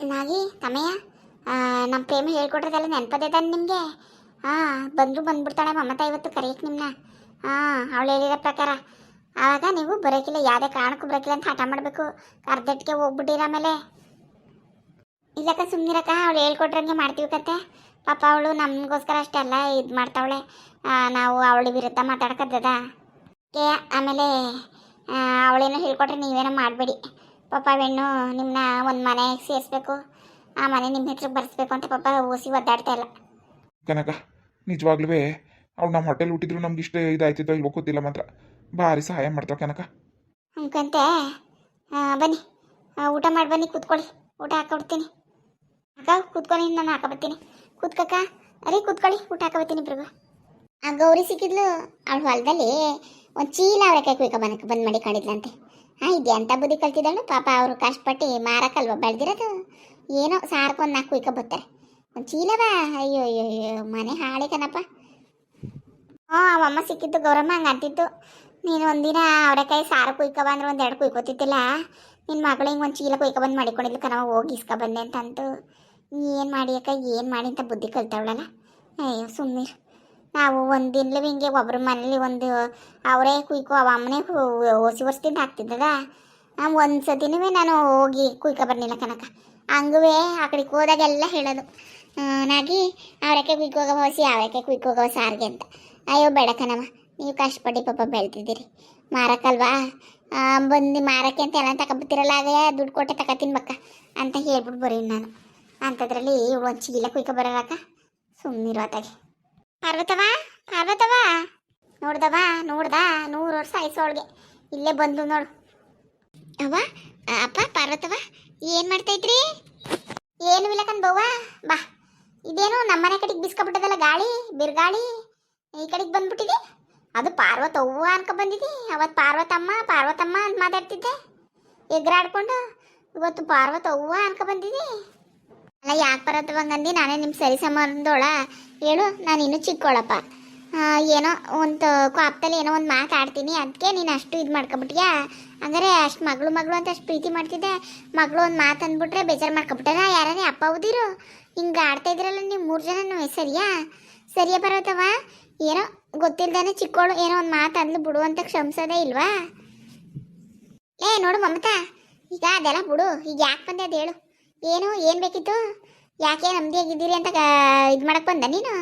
ನಾಗಿ ತಮಯ್ಯ ನಮ್ಮ ಪ್ರೇಮ ಹೇಳ್ಕೊಟ್ರದೆಲ್ಲ ನೆನಪದೆ ತಾನೆ ನಿಮಗೆ? ಹಾಂ ಬಂದರೂ ಬಂದ್ಬಿಡ್ತಾಳೆ ಮಮತಾ ಇವತ್ತು ಕರೆಯಕ್ಕೆ ನಿಮ್ಮನ್ನ ಹಾಂ ಅವಳು ಹೇಳಿದ ಪ್ರಕಾರ. ಆವಾಗ ನೀವು ಬರೋಕ್ಕಿಲ್ಲ ಯಾವುದೇ ಕಾರಣಕ್ಕೂ ಬರೋಕ್ಕಿಲ್ಲ ಅಂತ ಹಠ ಮಾಡಬೇಕು. ಅರ್ಧಟ್ಟಿಗೆ ಹೋಗ್ಬಿಟ್ಟಿರ ಆಮೇಲೆ. ಇಲ್ಲಕ್ಕ ಸುಮ್ಮನಿರಕ್ಕ ಅವಳು ಹೇಳ್ಕೊಟ್ರಂಗೆ ಮಾಡ್ತೀವಿ ಕತೆ. ಪಾಪ ಅವಳು ನಮಗೋಸ್ಕರ ಅಷ್ಟೆಲ್ಲ ಇದು ಮಾಡ್ತಾವಳೆ. ನಾವು ಅವಳ ವಿರುದ್ಧ ಮಾತಾಡ್ಕದ್ದದ. ಆಮೇಲೆ ಅವಳೇನೋ ಹೇಳ್ಕೊಟ್ರೆ ನೀವೇನೋ ಮಾಡಬೇಡಿ. ಪಾಪ ಹೆಣ್ಣು ನಿಮ್ಮನ್ನ ಒಂದು ಮನೆಗೆ ಸೇರಿಸ್ಬೇಕು ಆ ಮನೆ ನಿಮ್ಮ ಹೆಸರು ಬರ್ಸ್ಬೇಕು ಅಂತ ಪಾಪ ಓಸಿ ಒದ್ದಾಡ್ತಾ ಇಲ್ಲ. ಕನಕ ನಿಜವಾಗ್ಲೂ ಅವ್ಳು ನಮ್ಮ ಹೋಟೆಲ್ ಹುಟ್ಟಿದ್ರು ನಮ್ಗೆ ಇಷ್ಟ ಇದಾಯ್ತಿದ್ದೋ ಇಲ್ವೋ ಗೊತ್ತಿಲ್ಲ ಮಾತ್ರ. ಭಾರಿ ಸಹಾಯ ಮಾಡ್ತಾವೆ ಕನಕ. ಅಂಕಂತೆ ಬನ್ನಿ ಊಟ ಮಾಡಿ ಬನ್ನಿ ಕೂತ್ಕೊಳ್ಳಿ. ಊಟ ಹಾಕೊಡ್ತೀನಿ. ಅಕ್ಕ ಕೂತ್ಕೊಳ್ಳಿ ನಾನು ಹಾಕಬತ್ತೀನಿ. ಕೂತ್ಕಕ್ಕ ಅರೆ ಕೂತ್ಕೊಳ್ಳಿ ಊಟ ಹಾಕಬತ್ತೀನಿ ಇಬ್ರಿಗೂ. ಆ ಗೌರಿ ಸಿಕ್ಕಿದ್ಲು ಅವಳು ಹೊಲದಲ್ಲಿ ಒಂದು ಚೀಲ ಅವರೆಕಾಯಿ ಕೈ ಕುಯ್ಕೊ ಬಂದ್ ಮಾಡಿ ಕಂಡಿದ್ಲಂತೆ ಹಾಂ, ಇದೆ ಅಂತ ಬುದ್ಧಿ ಕಲ್ತಿದ್ದಳು. ಪಾಪ ಅವರು ಕಷ್ಟಪಟ್ಟು ಮಾರಕ್ಕಲ್ವ ಬೆಳೆದಿರೋದು? ಏನೋ ಸಾರ್ಕೊಂಡು ನಾಲ್ಕು ಇಕ್ಕ ಬರ್ತಾರೆ. ಒಂದು ಚೀಲವ? ಅಯ್ಯೋ ಅಯ್ಯೋ ಅಯ್ಯೋ, ಮನೆ ಹಾಳೆ ಕಣಪ್ಪ. ಹ್ಞೂ ಅವಮ್ಮ ಸಿಕ್ಕಿದ್ದು ಗೌರಮ್ಮ ಹಂಗೆ ಅಂತಿತ್ತು. ನೀನು ಒಂದಿನ ಅವರೆಕಾಯಿ ಸಾರು ಕುಯ್ಕೊ ಬಂದ್ರೆ, ಒಂದು ಎರಡು ಕುಯ್ಕೋತಿದ್ದಿಲ್ಲ ನಿನ್ನ ಮಗಳು ಹಿಂಗೆ ಒಂದು ಚೀಲ ಕುಯ್ಕೊ ಬಂದು ಮಾಡಿಕೊಂಡಿದ್ಲು ಕಣವ ಹೋಗಿ ಇಸ್ಕೊ ಬಂದೆ ಅಂತಂತು. ಏನು ಮಾಡಿ ಅಕ್ಕ, ಏನು ಮಾಡಿ ಅಂತ ಬುದ್ಧಿ ಕಲ್ತವಳಲ್ಲ? ಅಯ್ಯೋ ಸುಮ್ಮನೆ ನಾವು ಒಂದಿನ್ಲು ಹಿಂಗೆ ಒಬ್ರ ಮನೇಲಿ ಒಂದು ಅವರೇ ಕುಯ್ಕೊ, ಅವ ಅಮ್ಮನೇ ಹೊಸಿ ವರ್ಷದಿಂದ ಹಾಕ್ತಿದ್ದದ. ಒಂದು ಸತಿನೂ ನಾನು ಹೋಗಿ ಕುಯ್ಕೊ ಬರ್ಲಿಲ್ಲ ಕನಕ ಹಂಗುವೆ ಆ ಕಡೆಗೆ ಹೋದಾಗೆಲ್ಲ ಹೇಳೋದು. ನಾಗಿ, ಅವರಕ್ಕೆ ಕುಯ್ಕೋಗ ಹೊಸಿ ಅವರಕ್ಕೆ ಕುಯ್ಕೋಗ ಸಾರಿಗೆ ಅಂತ. ಅಯ್ಯೋ, ಬೇಡ ಕನಮ್ಮ ನೀವು ಕಷ್ಟಪಟ್ಟು ಪಾಪ ಬೆಳ್ತಿದ್ದೀರಿ. ಮಾರಕ್ಕಲ್ವಾ ಬಂದು ಮಾರಕ್ಕೆ ಅಂತ ಎಲ್ಲ ತಗೊಬತ್ತಿರಲ್ಲ ಅದೇ ದುಡ್ಡು ಕೊಟ್ಟೆ ತಗೋತೀನಿ ಬಕ್ಕ ಅಂತ ಹೇಳ್ಬಿಟ್ಟು ಬರೀನಿ ನಾನು. ಅಂಥದ್ರಲ್ಲಿ ಒಂದು ಚೀಲ ಕುಯ್ಕೊ ಬರೋಕ ಸುಮ್ಮನಿರೋ ಆತಾಗೆ. ಪಾರ್ವತವ ಪಾರ್ವತವ ನೋಡ್ದವ ನೋಡ್ದ, ನೂರು ವರ್ಷ ಆಯ್ಸೋಳ್ಗೆ ಇಲ್ಲೇ ಬಂದ್ಲು ನೋಡು. ಅವ ಅಪ್ಪ ಪಾರ್ವತವ ಏನು ಮಾಡ್ತೈತ್ರಿ ಏನು ಇಲ್ಲ ಕಣ್ ಬವ್ವ. ಬಾ. ಇದೇನು ನಮ್ಮನೆ ಕಡೆಗೆ ಬಿಸ್ಕೊಬಿಟ್ಟದಲ್ಲ ಗಾಳಿ, ಬಿರ್ಗಾಳಿ? ಈ ಕಡೆಗೆ ಬಂದ್ಬಿಟ್ಟಿದೆ? ಅದು ಪಾರ್ವತವ್ವ ಅನ್ಕೊ ಬಂದಿದ್ದಿ ಅವತ್ತು ಪಾರ್ವತಮ್ಮ ಪಾರ್ವತಮ್ಮ ಅಂತ ಮಾತಾಡ್ತಿದ್ದೆ. ಎಗ್ರಾಡ್ಕೊಂಡು ಇವತ್ತು ಪಾರ್ವತವ್ವ ಅನ್ಕೊ ಬಂದಿದ್ದಿ ಅಲ್ಲ ಯಾಕೆ ಪಾರ್ವತವಂಗಂದು ನಾನೇ ನಿಮ್ಮ ಸರಿ ಸಂಬಂಧೋಳ ಹೇಳು, ನಾನು ಇನ್ನೂ ಚಿಕ್ಕೋಳಪ್ಪ. ಏನೋ ಒಂದು ಕಾಪ್ತಲ್ಲಿ ಏನೋ ಒಂದು ಮಾತಾಡ್ತೀನಿ. ಅದಕ್ಕೆ ನೀನು ಅಷ್ಟು ಇದು ಮಾಡ್ಕೊಬಿಟ್ಯಾ? ಹಂಗಾರೆ ಅಷ್ಟು ಮಗಳು ಮಗಳು ಅಂತ ಅಷ್ಟು ಪ್ರೀತಿ ಮಾಡ್ತಿದ್ದೆ. ಮಗಳು ಒಂದು ಮಾತು ಅಂದ್ಬಿಟ್ರೆ ಬೇಜಾರು ಮಾಡ್ಕೊಬಿಟ್ಟಾರ ಯಾರನೇ ಅಪ್ಪ ಓದಿರು ಹಿಂಗೆ ಆಡ್ತಾ ಇದ್ರಲ್ಲ ನೀವು ಮೂರು ಜನ ಸರಿಯಾ? ಸರಿಯಾ ಬರೋತವ ಏನೋ ಗೊತ್ತಿಲ್ದಾನೆ ಚಿಕ್ಕೋಳು ಏನೋ ಒಂದು ಮಾತು ಅಂದ್ಲು ಬಿಡು ಅಂತ ಕ್ಷಮಿಸೋದೇ ಇಲ್ವಾ? ಏ ನೋಡು ಮಮತಾ. ಈಗ ಅದೆಲ್ಲ ಬಿಡು. ಈಗ ಯಾಕೆ ಬಂದೆ ಅದು ಹೇಳು. ಏನು ಏನು ಬೇಕಿತ್ತು? ಯಾಕೆ ಆಗಿದ್ದೀರಿ ಅಂತ ಇದು ಮಾಡಕ್ಕೆ ಬಂದ ನೀನು?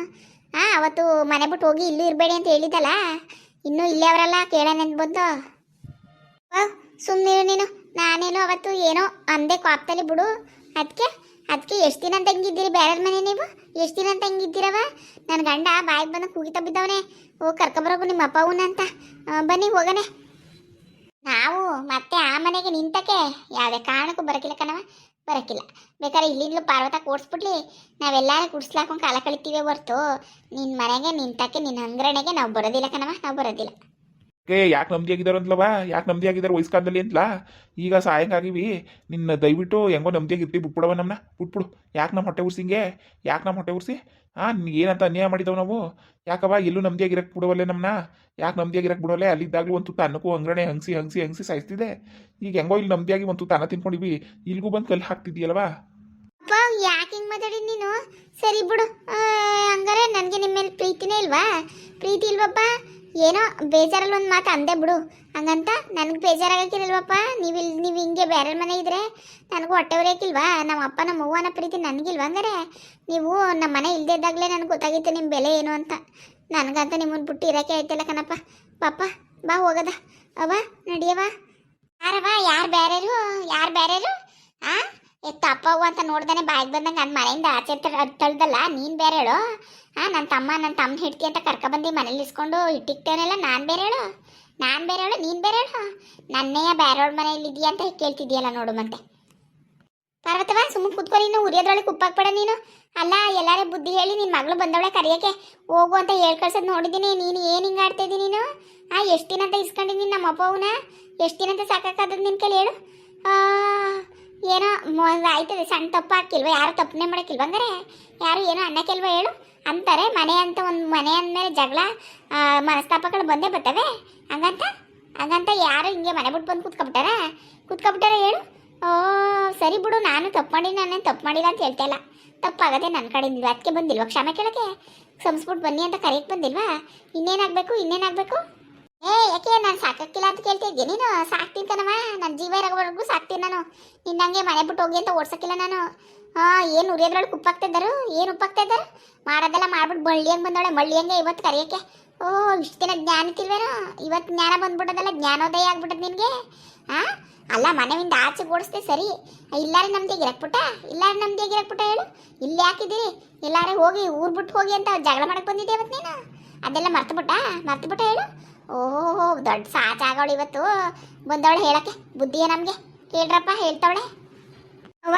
ಹಾಂ ಅವತ್ತು ಮನೆ ಬಿಟ್ಟು ಹೋಗಿ ಇಲ್ಲೂ ಇರಬೇಡಿ ಅಂತ ಹೇಳಿದ್ದಲ್ಲ? ಇನ್ನೂ ಇಲ್ಲೇ ಅವರಲ್ಲ, ಕೇಳೋಣ ಅಂತ ಬಂದು. ಸುಮ್ಮನೆ ನೀನು. ನಾನೇನು ಅವತ್ತು ಏನೋ ಅಂದೆ ಕಾಪ್ತಲ್ಲಿ ಬಿಡು. ಅದಕ್ಕೆ ಅದಕ್ಕೆ ಎಷ್ಟು ದಿನ ಅಂತ ಬೇರೆ ಮನೆ ನೀವು? ಎಷ್ಟು ದಿನ ಅಂತ ಹೆಂಗಿದ್ದೀರವ? ನನ್ನ ಗಂಡ ಬಾಯಿಗೆ ಬಂದು ಕೂಗಿತ ಬಿದ್ದವನೇ. ಓ ಕರ್ಕೊಂಬರೋಗು ನಿಮ್ಮ ಅಪ್ಪ ಅಂತ. ಬನ್ನಿ ಹೋಗನೆ ನಾವು ಮತ್ತೆ ಆ ಮನೆಗೆ ನಿಂತಕ್ಕೆ ಯಾವುದೇ ಕಾರಣಕ್ಕೂ ಬರಕಿಲ್ಲ ಕಣವ ಬರಕಿಲ್ಲ. ಬೇಕಾದ್ರೆ ಇಲ್ಲಿಂದಲೂ ಪಾರ್ವತ ಕೂಡಿಸ್ಬಿಡ್ಲಿ. ನಾವೆಲ್ಲ ಕುಡ್ಸ್ಲಾಕೊಂಡು ಕಾಲ ಕಳಿತೀವಿ ಹೊರ್ತು. ನಿನ್ನ ಮನೆಗೆ ನಿಂತಕ್ಕೆ ನಿನ್ನ ಅಂಗರಣೆಗೆ ನಾವು ಬರೋದಿಲ್ಲ ಕಣವ ನಾವು ಬರೋದಿಲ್ಲ. ಏ, ಯಾಕೆ ನಮ್ದಿ ಆಗಿದ್ದಾರೆ ಅಂತಲವ ಯಾಕೆ ನಮ್ದಿ ಆಗಿದಾರ ವಯಸ್ಕಾಲದಲ್ಲಿ ಅಂತಲಾ ಈಗ ಸಾಯಂಗಾಗಿವಿ ನಿನ್ನ ದಯವಿಟ್ಟು ಹೆಂಗೋ ನಮ್ದಿಯಾಗಿ ಆಗಿರ್ತೀವಿ ಬಿಟ್ಬಿಡವ ನಮ್ಮನ್ನ ಬಿಟ್ಬಿಡು. ಯಾಕೆ ನಮ್ಮ ಹೊಟ್ಟೆ ಉರ್ಸಿಂಗೆ ಯಾಕೆ ನಮ್ಮ ಹೊಟ್ಟೆ ಉರ್ಸಿ? ಹಾಂ ಏನಂತ ಅನ್ಯಾಯ ಮಾಡಿದವು ನಾವು? ಯಾಕವ ಎಲ್ಲೂ ನಮ್ದಿಯಾಗಿರಕ್ಕೆ ಬಿಡವಲ್ಲೆ ನಮ್ಮನ್ನ ಯಾಕೆ ಬಿಡವಲೆ ಅಲ್ಲಿ ಅಲ್ಲಿದ್ದಾಗಲೂ ಒಂದು ತುತ್ತ ಅನ್ನಕ್ಕೂ ಅಂಗರಣೆ ಹಂಗ್ಸಿ ಹಂಗ್ಸಿ ಹಂಗ್ಸಿ ಸಾಯಿಸ್ತಿದೆ. ಈಗ ಹೆಂಗೋ ಇಲ್ಲಿ ನಮ್ದಿಯಾಗಿ ಒಂದು ತುತ್ತ ಅನ್ನ ತಿನ್ಕೊಂಡಿವಿ. ಇಲ್ಗೂ ಬಂದು ಕಲ್ಲು ಹಾಕ್ತಿದ್ಯಲ್ವಾ ಯಾಕೆ ಹಿಂಗೆ ಮಾತಾಡಿ ನೀನು? ಸರಿ ಬಿಡು. ಹಂಗಾರೆ ನನಗೆ ನಿಮ್ಮ ಮೇಲೆ ಪ್ರೀತಿನೇ ಇಲ್ವಾ? ಪ್ರೀತಿ ಇಲ್ವಪ್ಪ? ಏನೋ ಬೇಜಾರಲ್ಲಿ ಒಂದು ಮಾತು ಅಂದೆ ಬಿಡು. ಹಂಗಂತ ನನಗೆ ಬೇಜಾರಾಗಕ್ಕಿರಲ್ವಪ್ಪ ನೀವು ಇಲ್ಲಿ ನೀವು ಹಿಂಗೆ ಬೇರೆ ಮನೆ ಇದ್ದರೆ ನನಗೂ ಹೊಟ್ಟೆ ಉರಿಯೋಕ್ಕಿಲ್ವಾ ನಮ್ಮ ಅಪ್ಪ ನಮ್ಮ ಅವ್ವನ ಪ್ರೀತಿ ನನಗಿಲ್ವ ಹಂಗಾರೆ? ನೀವು ನಮ್ಮ ಮನೆ ಇಲ್ಲದೆ ಇದ್ದಾಗಲೇ ನನಗೆ ಗೊತ್ತಾಗಿತ್ತು ನಿಮ್ಮ ಬೆಲೆ ಏನು ಅಂತ. ನನಗಂತ ನಿಮ್ಮನ್ನು ಬಿಟ್ಟು ಇರೋಕ್ಕೆ ಆಯ್ತಲ್ಲ ಕಣಪ್ಪ. ಪಾಪ, ಬಾ ಹೋಗದ. ಅವ ನಡಿಯವ ಯಾರವ ಯಾರು ಬೇರೆರು ಯಾರು ಬೇರೆ ಅವ್ವ ಅಂತ ನೋಡ್ದಾನೆ ಬಾಯಿಗೆ ಬಂದಂಗೆ ನನ್ನ ಮನೆಯಿಂದ ಆಚೆ ತಳ್ದಲ್ಲ, ನೀನು ಬೇರೆ ಹೇಳು. ಹಾಂ ನನ್ನ ತಮ್ಮ ನನ್ನ ತಮ್ಮ ಹಿಡ್ತಿ ಅಂತ ಕರ್ಕೊಬಂದು ಮನೇಲಿ ಇಸ್ಕೊಂಡು ಇಟ್ಟಿರ್ತೇನಲ್ಲ ನಾನು ಬೇರೆ ಹೇಳು. ನಾನು ಬೇರೆ ಹೇಳು, ನೀನು ಬೇರೆ ಹೇಳು. ನನ್ನೆಯ ಬೇರೆಯವ್ರ ಮನೇಲಿ ಇದೆಯಾ ಅಂತ ಕೇಳ್ತಿದ್ಯಲ್ಲ ನೋಡು ಮತ್ತೆ. ಪರ್ವತವ ಸುಮ್ಮನೆ ಕೂತ್ಕೊ ನೀನು ಉರಿಯೋದ್ರೊಳಗೆ ಉಪ್ಪಾಕ್ಬೇಡ ನೀನು. ಅಲ್ಲ, ಎಲ್ಲಾರೇ ಬುದ್ಧಿ ಹೇಳಿ ನಿನ್ನ ಮಗಳು ಬಂದವಳೆ ಕರೆಯೋಕ್ಕೆ ಹೋಗು ಅಂತ ಹೇಳಿ ಕಳ್ಸೋದು ನೋಡಿದ್ದೀನಿ, ನೀನು ಏನು ಹಿಂಗೆ ಆಡ್ತಾ ಇದ್ದೀನಿ ನೀನು? ಆ, ಎಷ್ಟು ದಿನ ಅಂತ ಇಸ್ಕೊಂಡಿದ್ದೀನಿ ನಮ್ಮ ಅಪ್ಪ ಅವನ? ಎಷ್ಟು ದಿನ ಅಂತ ಸಾಕಾಗದ ನಿನ್ನ ಕೇಳಿ ಹೇಳು. ಏನೋ ಆಯ್ತದೆ, ಸಣ್ಣ ತಪ್ಪು ಹಾಕಿಲ್ವ ಯಾರು ತಪ್ಪನೆ ಮಾಡಕ್ಕಿಲ್ವ, ಹಂಗಾರೆ ಯಾರು ಏನೋ ಅನ್ನಕ್ಕಿಲ್ವ ಹೇಳು ಅಂತಾರೆ. ಮನೆ ಅಂತ ಒಂದು ಮನೆ ಅಂದಮೇಲೆ ಜಗಳ ಮನಸ್ತಾಪಗಳು ಬಂದೇ ಬರ್ತವೆ. ಹಂಗಂತ ಹಂಗಂತ ಯಾರು ಹಿಂಗೆ ಮನೆ ಬಿಟ್ಟು ಬಂದು ಕೂತ್ಕೊಬಿಟ್ಟಾರ? ಕೂತ್ಕೊಬಿಟ್ಟಾರ ಹೇಳು. ಓ, ಸರಿ ಬಿಡು, ನಾನು ತಪ್ಪು ಮಾಡಿ ನಾನೇನು ತಪ್ಪು ಮಾಡಿಲ್ಲ ಅಂತ ಹೇಳ್ತಾ ಇಲ್ಲ. ತಪ್ಪಾಗದೆ ನನ್ನ ಕಡೆಯಿಂದ ಅದಕ್ಕೆ ಬಂದಿಲ್ವಾ? ಕ್ಷಮೆ ಕೇಳಕ್ಕೆ? ಸಂಸ್ಬಿಟ್ಟು ಬನ್ನಿ ಅಂತ ಕರೆಯಕ್ಕೆ ಬಂದಿಲ್ವಾ? ಇನ್ನೇನಾಗಬೇಕು ಇನ್ನೇನಾಗಬೇಕು? ಏ, ಯಾಕೆ ನಾನು ಸಾಕಕಿಲ್ಲ ಅಂತ ಕೇಳ್ತಿದ್ದೆ ನೀನು? ಸಾಕ್ತೀನಿ ಕಣವ ನನ್ನ ಜೀವ ಇರೋವರೆಗೂ ಸಾಕ್ತೀನಿ ನಾನು. ನಿನ್ನಂಗೆ ಮನೆ ಬಿಟ್ಟು ಹೋಗಿ ಅಂತ ಓಡ್ಸಕ್ಕಿಲ್ಲ ನಾನು. ಹಾಂ, ಏನು ಉರಿಯೋದ್ರೊಳಗೆ ಉಪ್ಪಾಗ್ತಾ ಏನು ಉಪ್ಪಾಗ್ತಾ ಇದ್ದಾರೆ? ಮಾಡೋದೆಲ್ಲ ಮಾಡ್ಬಿಟ್ಟು ಬಳ್ಳಿ ಹಂಗೆ ಮಳ್ಳಿಯಂಗೆ ಇವತ್ತು ಕರೆಯೋಕ್ಕೆ. ಓ, ಇಷ್ಟು ದಿನ ಜ್ಞಾನ ಇತ್ತಿಲ್ವೇನೋ ಇವತ್ತು ಜ್ಞಾನ ಬಂದ್ಬಿಟ್ಟದಲ್ಲ, ಜ್ಞಾನೋದಯ ಆಗ್ಬಿಟ್ಟದ ನಿನಗೆ? ಹಾಂ? ಅಲ್ಲ ಮನೆಯಿಂದ ಆಚೆ ಓಡಿಸ್ದೆ ಸರಿ. ಇಲ್ಲಾರೆ ನಮ್ದಿಗೆ ಇರಕ್ಬಿಟ್ಟ ಇಲ್ಲಾರೆ ನಮ್ದಿಗೆ ಇರಕ್ಬಿಟ್ಟ ಹೇಳು? ಇಲ್ಲಿ ಹಾಕಿದ್ದೀರಿ ಇಲ್ಲಾರೆ ಹೋಗಿ ಊರ್ ಬಿಟ್ಟು ಹೋಗಿ ಅಂತ ಜಗಳ ಮಾಡಕ್ಕೆ ಬಂದಿದ್ದೆ ಇವತ್ತು ನೀನು? ಅದೆಲ್ಲ ಮರ್ತು ಬಿಟ್ಟ? ಮರ್ತು ಬಿಟ್ಟ ಹೇಳು? ಓಹೋ, ದೊಡ್ಡ ಸಾಚಾಗವಳು ಇವತ್ತು. ಬಂದವಳು ಹೇಳಕ್ಕೆ, ಬುದ್ಧಿಯ ನಮಗೆ. ಕೇಳ್ರಪ್ಪ, ಹೇಳ್ತಾವಳೆ. ಅವ್ವ,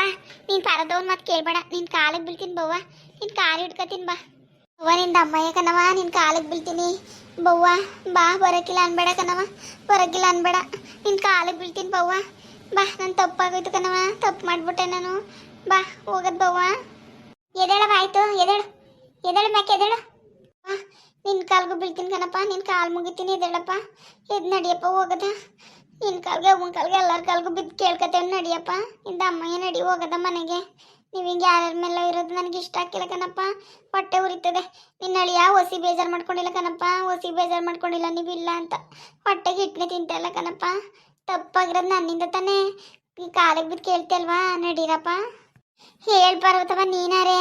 ನೀನು ಪಾರದವ್ನ ಮತ್ತೆ ಕೇಳ್ಬೇಡ. ನಿನ್ನ ಕಾಲಿಗೆ ಬೀಳ್ತೀನಿ ಬವ್ವ. ನಿನ್ನ ಕಾಲು ಹಿಡ್ಕತೀನಿ ಬಾ. ಅವ್ವ, ನಿಂದ ಅಮ್ಮಯ್ಯ ಕಣವ ನಿನ್ನ ಕಾಲಿಗೆ ಬೀಳ್ತೀನಿ. ಬವ್ವ, ಬಾ ಬರೋಕ್ಕಿಲ್ಲ ಅನ್ಬೇಡ ಕಣವ ಬರಕಿಲ್ಲ ಅನ್ಬೇಡ. ನಿನ್ನ ಕಾಲಿಗೆ ಬೀಳ್ತೀನಿ ಬವ್ವ. ಬಾ, ನಾನು ತಪ್ಪಾಗೋಯ್ತು ಕಣವ ತಪ್ಪು ಮಾಡ್ಬಿಟ್ಟೆ ನಾನು. ಬಾ, ಹೋಗೋದು ಬವ್ವ. ಎದೇಳವ ಆಯ್ತು ಎದೇಳು ಎದೇಳು ಮ್ಯಾಕೆ ಎದೇಳು ನಿನ್ನ ಕಾಲ್ಗೂ ಬೀಳ್ತೀನಿ ಕಣಪ್ಪ ನಿನ್ನ ಕಾಲು ಮುಗಿತೀನಿ ಇದೇಳಪ್ಪ ಎದ್ ನಡಿಯಪ್ಪ ಹೋಗದ? ನಿನ್ನ ಕಾಲ್ಗೆ ಅವನ ಕಾಲ್ಗೆ ಎಲ್ಲರ ಕಾಲ್ಗೂ ಬಿದ್ದು ಕೇಳ್ಕತೇವೆ ನಡಿಯಪ್ಪ. ಇಂದ ಅಮ್ಮಯ್ಯ ನಡಿ ಹೋಗದ ಮನೆಗೆ. ನೀವು ಹಿಂಗೆ ಯಾರ್ಯಾರ ಮೇಲೆ ಇರೋದು ನನಗೆ ಇಷ್ಟ ಆಗಿಲ್ಲ ಕಣಪ್ಪ. ಹೊಟ್ಟೆ ಉರಿತದೆ. ನಿನ್ನ ಅಳಿಯ ಹೊಸಿ ಬೇಜಾರು ಮಾಡ್ಕೊಂಡಿಲ್ಲ ಕಣಪ್ಪ. ಹೊಸಿ ಬೇಜಾರು ಮಾಡ್ಕೊಂಡಿಲ್ಲ, ನೀವು ಇಲ್ಲ ಅಂತ ಹೊಟ್ಟೆಗೆ ಇಟ್ಟನೆ ತಿಂತಲ್ಲ ಕಣಪ್ಪ. ತಪ್ಪಾಗಿರೋದು ನನ್ನಿಂದ ತಾನೇ. ಈ ಕಾಲಿಗೆ ಬಿದ್ದು ಕೇಳ್ತಲ್ವಾ ನಡೀರಪ್ಪ. ಹೇಳ್ ಪಾರ್ವತವ ನೀನಾರೇ.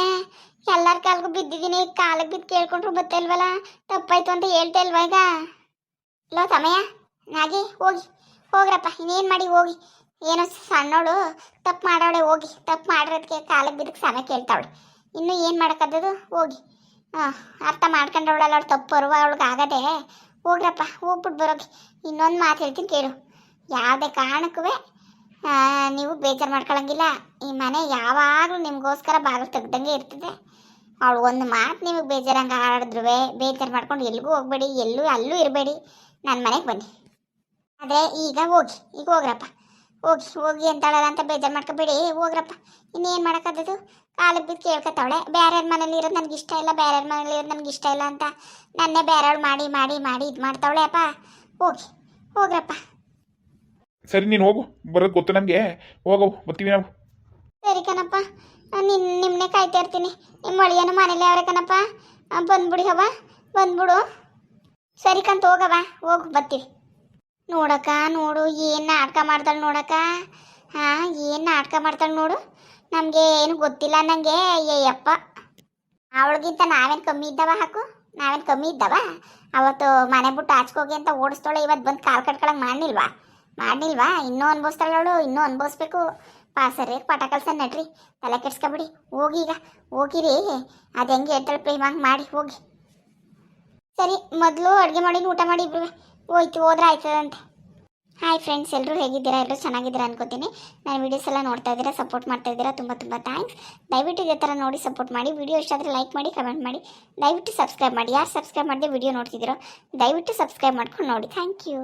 ಎಲ್ಲರ ಕಾಲ್ಗೂ ಬಿದ್ದಿದ್ದೀನಿ ಕಾಲಿಗೆ ಬಿದ್ದು ಕೇಳ್ಕೊಂಡ್ರು ಬತ್ತಲ್ವಲ್ಲ ತಪ್ಪಾಯ್ತು ಅಂತ ಹೇಳ್ತಾ ಇಲ್ವಾ ಈಗ? ಲೋ ಸಮಯ ನಾಗಿ, ಹೋಗಿ, ಹೋಗ್ರಪ್ಪ, ಇನ್ನೇನು ಮಾಡಿ ಹೋಗಿ? ಏನೋ ಸಣ್ಣವಳು ತಪ್ಪು ಮಾಡೋಳೆ ಹೋಗಿ, ತಪ್ಪು ಮಾಡಿರೋದಕ್ಕೆ ಕಾಲಿಗೆ ಬಿದ್ದಕ್ಕೆ ಸಮಯ ಕೇಳ್ತಾವಳೆ. ಇನ್ನು ಏನು ಮಾಡೋಕ್ಕದ್ದು ಹೋಗಿ. ಹಾಂ, ಅರ್ಥ ಮಾಡ್ಕೊಂಡವಳಲ್ಲ ಅವ್ಳು ತಪ್ಪು ಬರುವ ಅವಳಿಗೆ ಆಗದೆ. ಹೋಗ್ರಪ್ಪ ಹೋಗ್ಬಿಟ್ಟು ಬರೋಗಿ ಇನ್ನೊಂದು ಮಾತು ಹೇಳ್ತೀನಿ ಕೇಳು. ಯಾವುದೇ ಕಾರಣಕ್ಕೂ ನೀವು ಬೇಜಾರು ಮಾಡ್ಕೊಳಂಗಿಲ್ಲ. ಈ ಮನೆ ಯಾವಾಗಲೂ ನಿಮಗೋಸ್ಕರ ಬಾಗಿಲು ತೆಗ್ದಂಗೆ ಇರ್ತದೆ. ಅವಳು ಒಂದು ಮಾತು ನಿಮಗೆ ಬೇಜಾರಂಗೆ ಆಡಿದ್ರು ಬೇಜಾರು ಮಾಡ್ಕೊಂಡು ಎಲ್ಲಿಗೂ ಹೋಗಬೇಡಿ ಎಲ್ಲೂ ಅಲ್ಲೂ ಇರಬೇಡಿ. ನನ್ನ ಮನೆಗೆ ಬನ್ನಿ. ಆದರೆ ಈಗ ಹೋಗಿ ಈಗ ಹೋಗ್ರಪ್ಪ. ಹೋಗಿ ಹೋಗಿ ಅಂತಾಳಲ್ಲ ಅಂತ ಬೇಜಾರು ಮಾಡ್ಕೊಬೇಡಿ. ಹೋಗ್ರಪ್ಪ. ಇನ್ನೇನು ಮಾಡೋಕ್ಕಾದದು ಕಾಲು ಬಿದ್ದು ಕೇಳ್ಕೊತಾವಳೆ. ಬೇರೆಯವ್ರ ಮನೇಲಿ ಇರೋದು ನನಗೆ ಇಷ್ಟ ಇಲ್ಲ ಬೇರೆಯವ್ರ ಮನೇಲಿ ಇರೋದು ನನಗೆ ಇಷ್ಟ ಇಲ್ಲ ಅಂತ ನನ್ನೇ ಬೇರೆಯವ್ಳು ಮಾಡಿ ಮಾಡಿ ಮಾಡಿ ಇದು ಮಾಡ್ತಾವಳೆ ಅಪ್ಪ. ಹೋಗಿ ಹೋಗ್ರಪ್ಪ. ಸರಿ ನೀನು ಹೋಗು ಬರೋದು ಗೊತ್ತು ನಮಗೆ ಹೋಗವು ಬರ್ತೀವಿ ನಾವು. ಸರಿ ಕಣಪ್ಪ. ನಿನ್ನ ನಿಮ್ಮನ್ನೇ ಕಾಯ್ತಾ ಇರ್ತೀನಿ. ನಿಮ್ಮ ಒಳಿಯನ ಮನೇಲಿ ಅವ್ರೆ ಕಣಪ್ಪ. ಬಂದ್ಬಿಡಿ ಹವ ಬಂದ್ಬಿಡು. ಸರಿ ಕಂತ ಹೋಗವ ಹೋಗು, ಬರ್ತೀವಿ. ನೋಡಕ್ಕ, ನೋಡು, ಏನು ನಾಟಕ ಮಾಡ್ತಾಳೆ ನೋಡಕ್ಕ? ಹಾಂ, ಏನು ನಾಟಕ ಮಾಡ್ತಾಳೆ ನೋಡು. ನಮಗೆ ಏನು ಗೊತ್ತಿಲ್ಲ ನನಗೆ ಅಯ್ಯಪ್ಪ ಅವಳಿಗಿಂತ ನಾವೇನು ಕಮ್ಮಿ ಇದ್ದಾವ ಹಾಕು? ನಾವೇನು ಕಮ್ಮಿ ಇದ್ದಾವ? ಅವತ್ತು ಮನೆ ಬಿಟ್ಟು ಆಚ್ಕೋಗಿ ಅಂತ ಓಡಿಸ್ತಾಳೆ ಇವತ್ತು ಬಂದು ಕಾಲು ಕಟ್ಕೊಳಂಗೆ ಮಾಡ್ನಿಲ್ವಾ? ಮಾಡ್ನಿಲ್ವಾ? ಇನ್ನೂ ಅನ್ಭವಿಸ್ತಾಳೆ ಅವಳು, ಇನ್ನೂ ಅನ್ಭವಿಸ್ಬೇಕು. ಪಾ ಸರಿಯಾಗಿ ಪಾಠ ಕಲ್ಸ ನಡ್ರಿ. ತಲೆ ಕೆಡ್ಸ್ಕೊಬಿಡಿ. ಹೋಗಿ ಈಗ. ಹೋಗಿರಿ. ಅದು ಹೆಂಗೆ ಹೇಳ್ತಾಳೆ ಪ್ರೇಮ ಹಂಗೆ ಮಾಡಿ, ಹೋಗಿ. ಸರಿ, ಮೊದಲು ಅಡುಗೆ ಮಾಡಿ, ಊಟ ಮಾಡಿ ಇಬ್ರು. ಹೋಯ್ತು, ಹೋದ್ರೆ ಆಯ್ತದಂತೆ ಹಾಯ್ ಫ್ರೆಂಡ್ಸ್ ಎಲ್ಲರೂ ಹೇಗಿದ್ದೀರಾ? ಎಲ್ಲರೂ ಚೆನ್ನಾಗಿದ್ದೀರಾ ಅನ್ಕೋತೀನಿ. ನಾನು ವೀಡಿಯೋಸ್ ಎಲ್ಲ ನೋಡ್ತಾ ಇದ್ದೀರಾ ಸಪೋರ್ಟ್ ಮಾಡ್ತಾ ಇದ್ದೀರಾ, ತುಂಬ ತುಂಬ ಥ್ಯಾಂಕ್ಸ್ ದಯವಿಟ್ಟು ಇದೇ ಥರ ನೋಡಿ ಸಪೋರ್ಟ್ ಮಾಡಿ. ವಿಡಿಯೋ ಇಷ್ಟ ಆದರೆ ಲೈಕ್ ಮಾಡಿ ಕಮೆಂಟ್ ಮಾಡಿ. ದಯವಿಟ್ಟು ಸಬ್ಸ್ಕ್ರೈಬ್ ಮಾಡಿ. ಯಾರು ಸಬ್ಸ್ಕ್ರೈಬ್ ಮಾಡಿದೆ ವಿಡಿಯೋ ನೋಡ್ತಿದ್ದೀರೋ, ದಯವಿಟ್ಟು ಸಬ್ಸ್ಕ್ರೈಬ್ ಮಾಡ್ಕೊಂಡು ನೋಡಿ. Thank you